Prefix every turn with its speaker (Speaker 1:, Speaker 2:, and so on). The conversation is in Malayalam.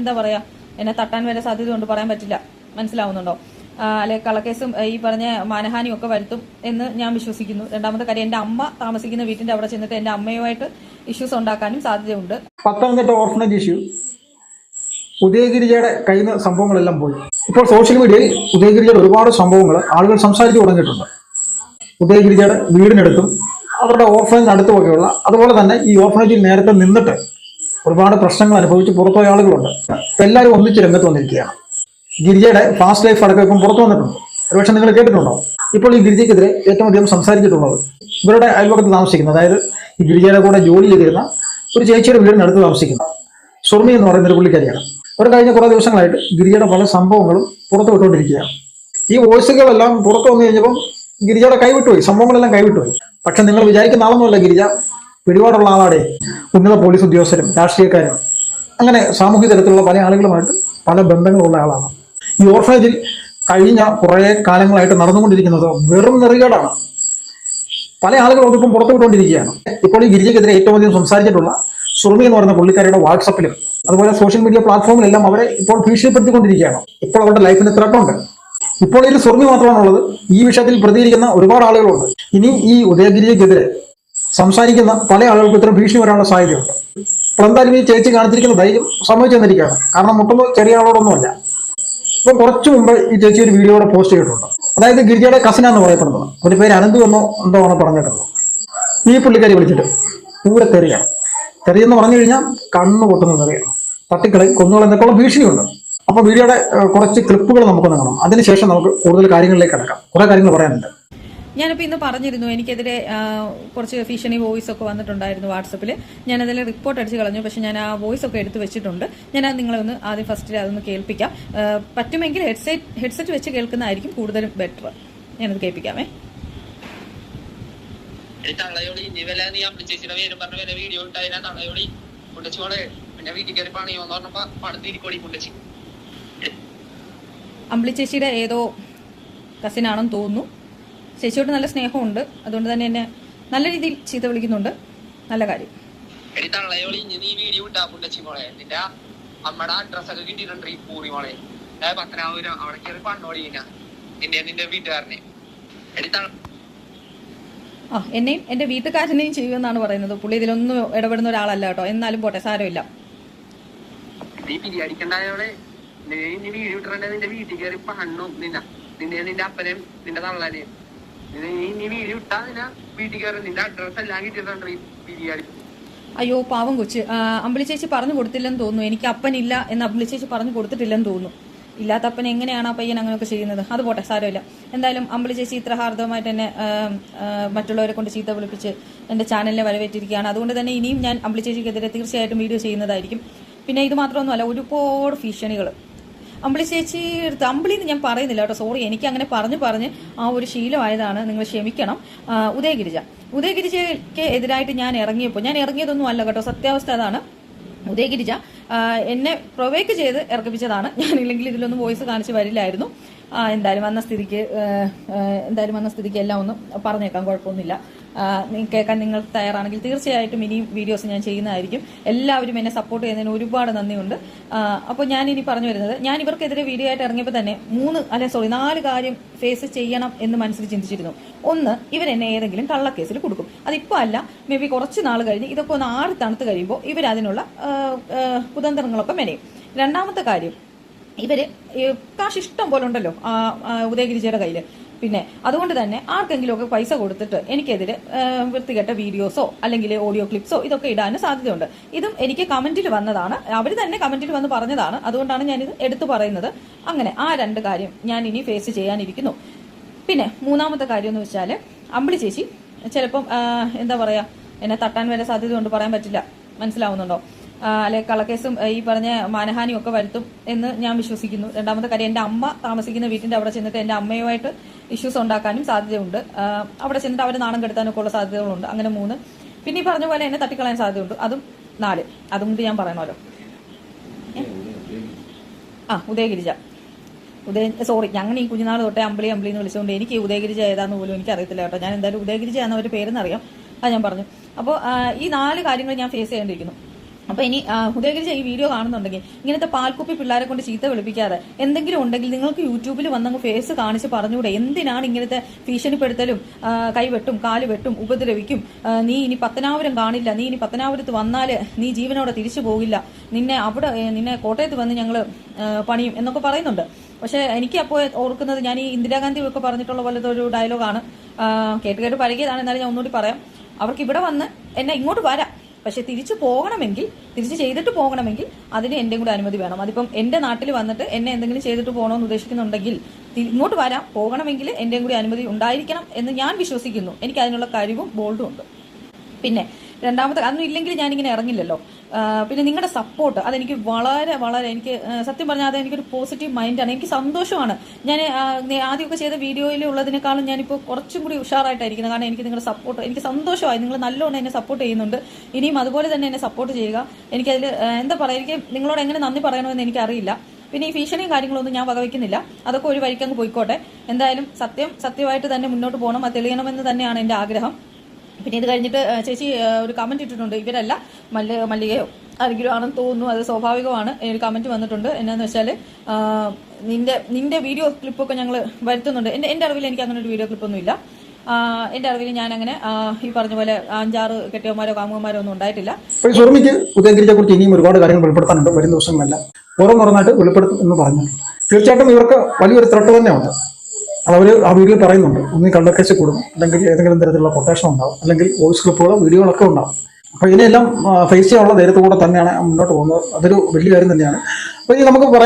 Speaker 1: എന്താ പറയാ എന്നെ തട്ടാൻ വരെ സാധ്യത കൊണ്ട് പറയാൻ പറ്റില്ല. മനസ്സിലാവുന്നുണ്ടോ? അല്ലെ കളക്കേസും ഈ പറഞ്ഞ മാനഹാനിയും ഒക്കെ വരുത്തും എന്ന് ഞാൻ വിശ്വസിക്കുന്നു. രണ്ടാമത്തെ കാര്യം എന്റെ അമ്മ താമസിക്കുന്ന വീട്ടിന്റെ അവിടെ ചെന്നിട്ട് എന്റെ അമ്മയുമായിട്ട് ഇഷ്യൂസ് ഉണ്ടാക്കാനും സാധ്യതയുണ്ട്.
Speaker 2: പത്തനംതിട്ട ഓർഫനേജ് ഇഷ്യൂ ഉദയഗിരിജയുടെ കയ്യിൽ നിന്ന് സംഭവങ്ങളെല്ലാം പോയി. ഇപ്പോൾ സോഷ്യൽ മീഡിയയിൽ ഉദയഗിരിജയുടെ ഒരുപാട് സംഭവങ്ങൾ ആളുകൾ സംസാരിച്ചു തുടങ്ങിയിട്ടുണ്ട്. ഉദയഗിരിജയുടെ വീടിനടുത്തും അവരുടെ ഓർഫനേജിനടുത്തും ഒക്കെയുള്ള അതുപോലെ തന്നെ ഈ ഓർഫനേജിൽ നേരത്തെ നിന്നിട്ട് ഒരുപാട് പ്രശ്നങ്ങൾ അനുഭവിച്ച് പുറത്തുപോയ ആളുകളുണ്ട്. എല്ലാവരും ഒന്നിച്ച് രംഗത്ത് വന്നിരിക്കുകയാണ്. ഗിരിജയുടെ ഫാസ്റ്റ് ലൈഫ് അടക്കം ഇപ്പം പുറത്തു വന്നിട്ടുണ്ട്. ഒരുപക്ഷെ നിങ്ങൾ കേട്ടിട്ടുണ്ടോ? ഇപ്പോൾ ഈ ഗിരിജയ്ക്കെതിരെ ഏറ്റവും അധികം സംസാരിച്ചിട്ടുള്ളത് ഇവരുടെ അയൽവക്കത്ത് താമസിക്കുന്നത്. അതായത് ഈ ഗിരിജയുടെ കൂടെ ജോലി ചെയ്തിരുന്ന ഒരു ചേച്ചിയുടെ വീടിനടുത്ത് താമസിക്കുന്ന. സുർമി എന്ന് പറയുന്ന ഒരു പുള്ളിക്കാരിയാണ്. അവർ കഴിഞ്ഞ കുറേ ദിവസങ്ങളായിട്ട് ഗിരിജയുടെ പല സംഭവങ്ങളും പുറത്തു വിട്ടുകൊണ്ടിരിക്കുകയാണ്. ഈ വോയിസുകളെല്ലാം പുറത്തു വന്നു കഴിഞ്ഞപ്പം ഗിരിജയുടെ കൈവിട്ടുപോയി. സംഭവങ്ങളെല്ലാം കൈവിട്ടുപോയി. പക്ഷെ നിങ്ങൾ വിചാരിക്കുന്ന ആളൊന്നുമല്ല ഗിരിജ. പിടിപാടുള്ള ആളാടെ ഉന്നത പോലീസ് ഉദ്യോഗസ്ഥരും രാഷ്ട്രീയക്കാരും. അങ്ങനെ സാമൂഹ്യ തലത്തിലുള്ള പല ആളുകളുമായിട്ട് പല ബന്ധങ്ങളുള്ള ആളാണ്. ഈ ഓർഫനേജിൽ കഴിഞ്ഞ കുറേ കാലങ്ങളായിട്ട് നടന്നുകൊണ്ടിരിക്കുന്നത് വെറും നെറികേടാണ്. പല ആളുകളും ഇപ്പം പുറത്തു വിട്ടുകൊണ്ടിരിക്കുകയാണ് ഇപ്പോൾ ഈ ഗിരിജയ്ക്കെതിരെ ഏറ്റവും അധികം സംസാരിച്ചിട്ടുള്ള സുർമി എന്ന് പറയുന്ന പുള്ളിക്കാരുടെ വാട്സപ്പിലും അതുപോലെ സോഷ്യൽ മീഡിയ പ്ലാറ്റ്ഫോമിലെല്ലാം അവരെ ഇപ്പോൾ ഭീഷണിപ്പെടുത്തിക്കൊണ്ടിരിക്കുകയാണ്. ഇപ്പോൾ അവരുടെ ലൈഫിന് ത്രട്ടുണ്ട് ഇപ്പോൾ ഇതിൽ സുർമി മാത്രമാണുള്ളത്. ഈ വിഷയത്തിൽ പ്രതികരിക്കുന്ന ഒരുപാട് ആളുകളുണ്ട്. ഇനി ഈ ഉദയഗിരിജയ്ക്കെതിരെ സംസാരിക്കുന്ന പല ആളുകൾക്ക് ഇത്തരം ഭീഷണി വരാനുള്ള സാധ്യതയുണ്ട്. അപ്പോൾ എന്തായാലും ഈ ചേച്ചി കാണിച്ചിരിക്കുന്ന ധൈര്യം സംഭവിച്ചു തന്നിരിക്കുകയാണ്. കാരണം മുട്ടുമ്പോൾ ചെറിയ ആളോടൊന്നുമല്ല. ഇപ്പൊ കുറച്ച് മുമ്പ് ഈ ചേച്ചി ഒരു വീഡിയോയുടെ പോസ്റ്റ് ചെയ്തിട്ടുണ്ട്. അതായത് ഗിരിജയുടെ കസിനാന്ന് പറയപ്പെടുന്നത് ഒരു പേര് അനന്തു എന്നോ എന്തോ ആണ് പറഞ്ഞിട്ടുള്ളത് ഈ പുള്ളിക്കാരി വിളിച്ചിട്ട് പൂരെ തെറിയാണ്. തെറിയെന്ന് പറഞ്ഞു കഴിഞ്ഞാൽ കണ്ണ് പൊട്ടുന്ന തെറിയാണ്. തട്ടിക്കളി കൊന്നുകൾ എന്നൊക്കെയുള്ള ഭീഷണിയുണ്ട്. അപ്പൊ വീഡിയോയുടെ കുറച്ച് ക്ലിപ്പുകൾ നമുക്കൊന്ന് കാണാം. അതിനുശേഷം നമുക്ക് കൂടുതൽ കാര്യങ്ങളിലേക്ക് കിടക്കാം. കുറേ കാര്യങ്ങൾ പറയാനുണ്ട്.
Speaker 1: ഞാനിപ്പോൾ ഇന്ന് പറഞ്ഞിരുന്നു എനിക്കെതിരെ കുറച്ച് ഭീഷണി വോയിസ് ഒക്കെ വന്നിട്ടുണ്ടായിരുന്നു വാട്സപ്പിൽ. ഞാനതിൽ റിപ്പോർട്ട് അടിച്ച് കളഞ്ഞു പക്ഷെ ഞാൻ ആ വോയിസ് ഒക്കെ എടുത്ത് വെച്ചിട്ടുണ്ട്. ഞാൻ അത് നിങ്ങളെ ഒന്ന് ആദ്യം ഫസ്റ്റിൽ അതൊന്ന് കേൾപ്പിക്കാം. പറ്റുമെങ്കിൽ ഹെഡ്സെറ്റ് ഹെഡ്സെറ്റ് വെച്ച് കേൾക്കുന്നതായിരിക്കും കൂടുതലും ബെറ്റർ ഞാനത് കേൾപ്പിക്കാമേ.
Speaker 3: ഇനി നീ പേരും പറഞ്ഞ വല്ല വീഡിയോ ഇട്ടാ തള്ളയോടി? പുണ്ടച്ചോളെ പിന്നെ വീട്ടിൽ കയറി പണിയോന്ന് പറഞ്ഞപ്പോ പണത്തിരിക്കോടി പുണ്ടച്ചി
Speaker 1: അമ്പിളി ചേച്ചിയുടെ ഏതോ കസിനാണെന്ന് തോന്നുന്നു. ചേച്ചിയോട് നല്ല സ്നേഹമുണ്ട്. അതുകൊണ്ട് തന്നെ എന്നെ നല്ല രീതിയിൽ ചീത്ത വിളിക്കുന്നുണ്ട്. നല്ല കാര്യം.
Speaker 3: അഡ്രസ് ഒക്കെ കിട്ടിയിട്ടുണ്ട് ഈ പൂറി മോളെ. പത്തനാപുരം. അവിടെ കയറി നിന്റെ നിന്റെ വീട്ടുകാരനെ. തള്ള
Speaker 1: ആ എന്നെയും എന്റെ വീട്ടുകാരനെയും ചെയ്യുമെന്നാണ് പറയുന്നത്. പുള്ളി ഇതിലൊന്നും ഇടപെടുന്ന ഒരാളല്ല കേട്ടോ. എന്നാലും പോട്ടെ സാരമില്ല.
Speaker 3: നീ നിന്റെ വീട്ടിൽ കയറി പണ്ണും നിന്ന. നിന്നെ നിന്റെ അപ്പനെയും നിന്റെ തള്ളനെയും ഇനി
Speaker 1: അയ്യോ പാവം കൊച്ച്. അമ്പിളി ചേച്ചി പറഞ്ഞു കൊടുത്തില്ലെന്ന് തോന്നുന്നു. എനിക്ക് അപ്പനില്ല എന്ന് അമ്പിളി ചേച്ചി പറഞ്ഞു കൊടുത്തിട്ടില്ലെന്ന് തോന്നുന്നു. ഇല്ലാത്ത അപ്പൻ എങ്ങനെയാണ് ആ പയ്യൻ അങ്ങനെയൊക്കെ ചെയ്യുന്നത്? അത് പോട്ടെ സാരമില്ല. എന്തായാലും അമ്പിളി ചേച്ചി ഇത്ര ഹാർദവമായിട്ട് ആ, മറ്റുള്ളവരെ കൊണ്ട് ചീത്ത വിളിപ്പിച്ച് എന്റെ ചാനലിനെ വരവേറ്റിരിക്കുകയാണ്. അതുകൊണ്ട് തന്നെ ഇനിയും ഞാൻ അമ്പിളി ചേച്ചിക്കെതിരെ തീർച്ചയായിട്ടും വീഡിയോ ചെയ്യുന്നതായിരിക്കും. പിന്നെ ഇത് മാത്രമൊന്നുമല്ല ഒരുപാട് ഭീഷണികൾ അമ്പിളി ചേച്ചി എടുത്ത് അമ്പിളി എന്ന് ഞാൻ പറയുന്നില്ല കേട്ടോ സോറി എനിക്ക് അങ്ങനെ പറഞ്ഞു പറഞ്ഞ് ആ ഒരു ശീലമായതാണ്. നിങ്ങൾ ക്ഷമിക്കണം. ഉദയഗിരിജ. ഉദയഗിരിജയ്ക്ക് എതിരായിട്ട് ഞാൻ ഇറങ്ങിയപ്പോൾ ഞാൻ ഇറങ്ങിയതൊന്നും അല്ല കേട്ടോ സത്യാവസ്ഥ അതാണ്. ഉദയഗിരിജ എന്നെ പ്രൊവേക്ക് ചെയ്ത് ഇറക്കിപ്പിച്ചതാണ്. ഞാനില്ലെങ്കിൽ ഇതിലൊന്നും വോയിസ് കാണിച്ച് വരില്ലായിരുന്നു. എന്തായാലും വന്ന സ്ഥിതിക്ക് എന്തായാലും വന്ന സ്ഥിതിക്ക് എല്ലാം ഒന്നും പറഞ്ഞേക്കാം കുഴപ്പമൊന്നുമില്ല. കേൾക്കാൻ നിങ്ങൾ തയ്യാറാണെങ്കിൽ തീർച്ചയായിട്ടും ഇനിയും വീഡിയോസ് ഞാൻ ചെയ്യുന്നതായിരിക്കും. എല്ലാവരും എന്നെ സപ്പോർട്ട് ചെയ്യുന്നതിന് ഒരുപാട് നന്ദിയുണ്ട്. അപ്പോൾ ഞാൻ ഇനി പറഞ്ഞു വരുന്നത് ഞാൻ ഇവർക്കെതിരെ വീഡിയോ ആയിട്ട് ഇറങ്ങിയപ്പോൾ തന്നെ മൂന്ന് അല്ലെ സോറി നാല് കാര്യം ഫേസ് ചെയ്യണം എന്ന് മനസ്സിൽ ചിന്തിച്ചിരുന്നു. ഒന്ന് ഇവരെന്നെ ഏതെങ്കിലും കള്ളക്കേസിൽ കൊടുക്കും. അതിപ്പോൾ അല്ല മേ ബി കുറച്ച് നാൾ കഴിഞ്ഞ് ഇതൊക്കെ ഒന്ന് ആറ് തണുത്ത് കഴിയുമ്പോൾ ഇവരതിനുള്ള കുതന്ത്രങ്ങളൊക്കെ മെനയും. രണ്ടാമത്തെ കാര്യം ഇവർ കാശിഷ്ടം കാശ് ഇഷ്ടം പോലെ ഉണ്ടല്ലോ ഉദയഗിരിജയുടെ കയ്യിൽ പിന്നെ അതുകൊണ്ട് തന്നെ ആർക്കെങ്കിലും ഒക്കെ പൈസ കൊടുത്തിട്ട് എനിക്കെതിരെ വൃത്തികെട്ട വീഡിയോസോ അല്ലെങ്കിൽ ഓഡിയോ ക്ലിപ്സോ ഇതൊക്കെ ഇടാനും സാധ്യതയുണ്ട്. ഇതും എനിക്ക് കമന്റിൽ വന്നതാണ്. അവർ തന്നെ കമന്റിൽ വന്ന് പറഞ്ഞതാണ്. അതുകൊണ്ടാണ് ഞാനിത് എടുത്തു പറയുന്നത്. അങ്ങനെ ആ രണ്ട് കാര്യം ഞാൻ ഇനി ഫേസ് ചെയ്യാനിരിക്കുന്നു. പിന്നെ മൂന്നാമത്തെ കാര്യം എന്ന് വെച്ചാൽ അമ്പിളി ചേച്ചി ചിലപ്പം എന്താ പറയുക എന്നെ തട്ടാൻ വരെ സാധ്യതയുണ്ട് പറയാൻ പറ്റില്ല. മനസ്സിലാവുന്നുണ്ടോ? അല്ലെ കളക്കേസും ഈ പറഞ്ഞ മാനഹാനിയും ഒക്കെ വരുത്തും എന്ന് ഞാൻ വിശ്വസിക്കുന്നു. രണ്ടാമത്തെ കാര്യം എന്റെ അമ്മ താമസിക്കുന്ന വീട്ടിന്റെ അവിടെ ചെന്നിട്ട് എന്റെ അമ്മയുമായിട്ട് ഇഷ്യൂസ് ഉണ്ടാക്കാനും സാധ്യതയുണ്ട്. അവിടെ ചെന്നിട്ട് അവരെ നാണം കെടുത്താനൊക്കെ ഉള്ള സാധ്യതകളുണ്ട്. അങ്ങനെ മൂന്ന്. പിന്നെ ഈ പറഞ്ഞ പോലെ എന്നെ തട്ടിക്കളയാൻ സാധ്യതയുണ്ട്. അതും നാല്. അതും കൂടി ഞാൻ പറയണമല്ലോ ആ ഉദയഗിരിജ. ഉദയ സോറി ഞങ്ങൾ ഈ കുഞ്ഞുനാൾ തൊട്ടേ അമ്പിളി അമ്പിളി എന്ന് വിളിച്ചുകൊണ്ട് എനിക്ക് ഉദയഗിരിജ ഏതാന്ന് പോലും എനിക്ക് അറിയത്തില്ല കേട്ടോ. ഞാൻ എന്തായാലും ഉദയഗിരിജ എന്ന ഒരു പേരെന്നറിയാം. അത് ഞാൻ പറഞ്ഞു. അപ്പോൾ ഈ നാല് കാര്യങ്ങൾ ഞാൻ ഫേസ് ചെയ്യേണ്ടിയിരിക്കുന്നു. അപ്പൊ ഇനി ഉദയഗിരി ഈ വീഡിയോ കാണുന്നുണ്ടെങ്കിൽ ഇങ്ങനത്തെ പാൽക്കുപ്പി പിള്ളേരെ കൊണ്ട് ചീത്ത വിളിപ്പിക്കാതെ എന്തെങ്കിലും ഉണ്ടെങ്കിൽ നിങ്ങൾക്ക് യൂട്യൂബിൽ വന്നങ്ങ് ഫേസ് കാണിച്ച് പറഞ്ഞുകൂടെ. എന്തിനാണ് ഇങ്ങനത്തെ ഭീഷണിപ്പെടുത്തലും കൈവെട്ടും കാൽ വെട്ടും ഉപദ്രവിക്കും നീ ഇനി പത്തനാപുരം കാണില്ല. നീ ഇനി പത്തനാപുരത്ത് വന്നാൽ നീ ജീവനോടെ തിരിച്ചു പോകില്ല. നിന്നെ അവിടെ നിന്നെ കോട്ടയത്ത് വന്ന് ഞങ്ങൾ പണിയും എന്നൊക്കെ പറയുന്നുണ്ട്. പക്ഷെ എനിക്ക് അപ്പോൾ ഓർക്കുന്നത് ഞാൻ ഈ ഇന്ദിരാഗാന്ധി ഒക്കെ പറഞ്ഞിട്ടുള്ള പോലത്തെ ഒരു ഡയലോഗാണ് കേട്ട് കേട്ട് പഴകിയതാണ്. എന്നാലും ഞാൻ ഒന്നുകൂടി പറയാം. അവർക്ക് ഇവിടെ വന്ന് എന്നെ ഇങ്ങോട്ട് വരാം. പക്ഷെ തിരിച്ചു പോകണമെങ്കിൽ തിരിച്ചു ചെയ്തിട്ട് പോകണമെങ്കിൽ അതിന് എന്റെ കൂടെ അനുമതി വേണം. അതിപ്പം എന്റെ നാട്ടിൽ വന്നിട്ട് എന്നെ എന്തെങ്കിലും ചെയ്തിട്ട് പോകണമെന്ന് ഉദ്ദേശിക്കുന്നുണ്ടെങ്കിൽ ഇങ്ങോട്ട് വരാം. പോകണമെങ്കിൽ എന്റെ കൂടി അനുമതി ഉണ്ടായിരിക്കണം എന്ന് ഞാൻ വിശ്വസിക്കുന്നു. എനിക്ക് അതിനുള്ള കഴിവും ബോൾഡും ഉണ്ട്. പിന്നെ രണ്ടാമത്തെ അതൊന്നും ഇല്ലെങ്കിൽ ഞാനിങ്ങനെ ഇറങ്ങില്ലല്ലോ. പിന്നെ നിങ്ങളുടെ സപ്പോർട്ട് അതെനിക്ക് വളരെ വളരെ എനിക്ക് സത്യം പറഞ്ഞാൽ അത് എനിക്കൊരു പോസിറ്റീവ് മൈൻഡാണ് എനിക്ക് സന്തോഷമാണ്. ഞാൻ ആദ്യമൊക്കെ ചെയ്ത വീഡിയോയിൽ ഉള്ളതിനേക്കാളും ഞാനിപ്പോൾ കുറച്ചും കൂടി ഉഷാറായിട്ടായിരിക്കുന്നത് കാരണം എനിക്ക് നിങ്ങളുടെ സപ്പോർട്ട് എനിക്ക് സന്തോഷമായി. നിങ്ങൾ നല്ലോണം എന്നെ സപ്പോർട്ട് ചെയ്യുന്നുണ്ട്. ഇനിയും അതുപോലെ തന്നെ എന്നെ സപ്പോർട്ട് ചെയ്യുക. എനിക്കതിൽ എന്താ പറയുക എനിക്ക് നിങ്ങളോട് എങ്ങനെ നന്ദി പറയണമെന്ന് എനിക്കറിയില്ല. പിന്നെ ഈ ഭീഷണിയും കാര്യങ്ങളൊന്നും ഞാൻ വകവയ്ക്കുന്നില്ല അതൊക്കെ ഒരു വഴിക്കങ്ങ് പോയിക്കോട്ടെ. എന്തായാലും സത്യം സത്യമായിട്ട് തന്നെ മുന്നോട്ട് പോകണം. അത് തെളിയണമെന്ന് തന്നെയാണ് എന്റെ ആഗ്രഹം. പിന്നെ ഇത് കഴിഞ്ഞിട്ട് ചേച്ചി ഒരു കമന്റ് ഇട്ടിട്ടുണ്ട്. ഇവരല്ല മല്ല മല്ലികയോ ആരെങ്കിലും ആണെന്ന് തോന്നുന്നു. അത് സ്വാഭാവികമാണ്. ഒരു കമന്റ് വന്നിട്ടുണ്ട്. എന്നാന്ന് വെച്ചാൽ നിന്റെ നിന്റെ വീഡിയോ ക്ലിപ്പൊക്കെ ഞങ്ങൾ വരുത്തുന്നുണ്ട്. എന്റെ എന്റെ അറിവിൽ എനിക്ക് അങ്ങനെ ഒരു വീഡിയോ ക്ലിപ്പൊന്നും ഇല്ല എന്റെ അറിവിൽ ഞാൻ അങ്ങനെ ഈ പറഞ്ഞ പോലെ അഞ്ചാറ് കെട്ടിയന്മാരോ കാമുകന്മാരോ ഒന്നും ഉണ്ടായിട്ടില്ല.
Speaker 2: സുറുമിക്ക് ഉദയഗിരിയെ കുറിച്ച് ഇനിയും ഒരുപാട് കാര്യങ്ങൾ വെളിപ്പെടുത്താനുണ്ട്. വരും ദിവസങ്ങളെല്ലാം ഓരോന്നോരോന്നായിട്ട് വെളിപ്പെടുത്തും എന്ന് പറഞ്ഞിട്ടുണ്ട്. തീർച്ചയായിട്ടും ഇവർക്ക് വലിയൊരു ത്രട്ട് തന്നെയുണ്ട്. അതവർ ആ വീഡിയോയിൽ പറയുന്നുണ്ട്. ഒന്നീ കള്ളക്കേസ് കൂടും. അല്ലെങ്കിൽ ഏതെങ്കിലും തരത്തിലുള്ള കൊട്ടേഷൻ ഉണ്ടാവും. അല്ലെങ്കിൽ വോയിസ് ക്ലിപ്പുകളോ വീഡിയോകളൊക്കെ ഉണ്ടാവും. അപ്പോൾ ഇതിനെല്ലാം ഫേസ് ചെയ്യാനുള്ള ധൈര്യത്തോടെ തന്നെയാണ് മുന്നോട്ട് പോകുന്നത്. അതൊരു വലിയ കാര്യം തന്നെയാണ്. അപ്പോൾ ഇനി നമുക്ക് പറയാം